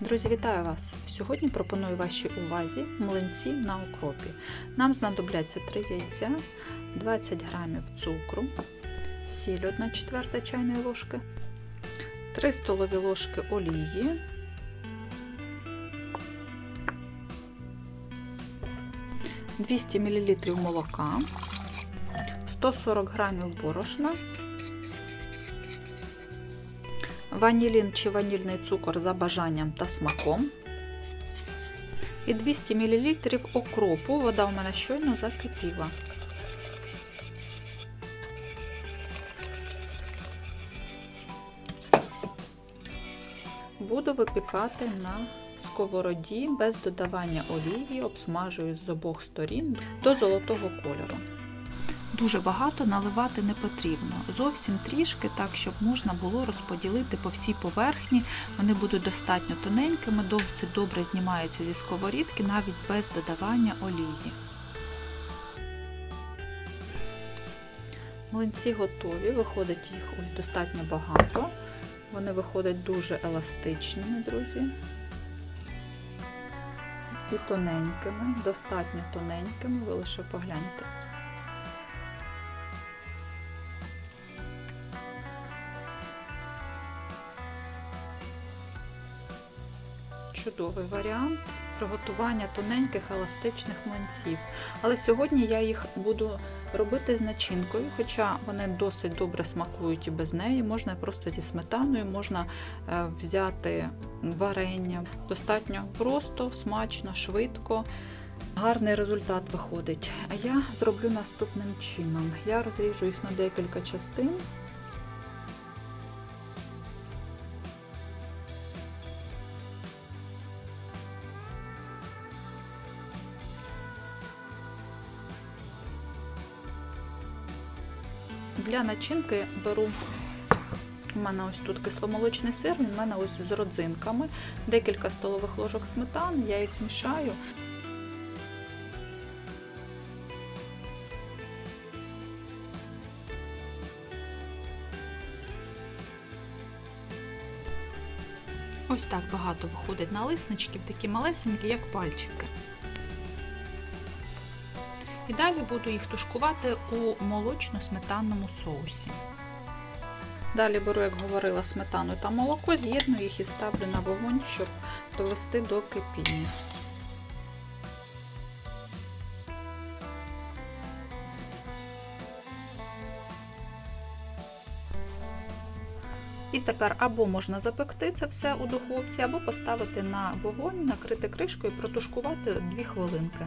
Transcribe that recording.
Друзі, вітаю вас! Сьогодні пропоную вашій увазі млинці на укропі. Нам знадобляться 3 яйця, 20 г цукру, сіль 1 четверта чайної ложки, 3 столові ложки олії, «200 мл молока, 140 г борошна, ванілін чи ванільний цукор за бажанням та смаком. І 200 мл окропу. Вода у мене щойно закипіла. Буду випікати на сковороді без додавання олії, обсмажую з обох сторін до золотого кольору. Дуже багато наливати не потрібно. Зовсім трішки, так, щоб можна було розподілити по всій поверхні. Вони будуть достатньо тоненькими, досить добре знімаються зі сковорідки, навіть без додавання олії. Млинці готові, виходить їх ось достатньо багато. Вони виходять дуже еластичними, друзі. І тоненькими, достатньо тоненькими, ви лише погляньте. Чудовий варіант приготування тоненьких еластичних млинців. Але сьогодні я їх буду робити з начинкою, хоча вони досить добре смакують і без неї. Можна просто зі сметаною, можна е, взяти варення. Достатньо просто, смачно, швидко. Гарний результат виходить. А я зроблю наступним чином. Я розріжу їх на декілька частин. Для начинки беру у мене ось тут кисломолочний сир, він у мене ось з родзинками, декілька столових ложок сметани, я їх змішаю. Ось так багато виходить налисничків, такі малесенькі, як пальчики. І далі буду їх тушкувати у молочно-сметанному соусі. Далі беру, як говорила, сметану та молоко, з'єдную їх і ставлю на вогонь, щоб довести до кипіння. І тепер або можна запекти це все у духовці, або поставити на вогонь, накрити кришкою і протушкувати 2 хвилинки.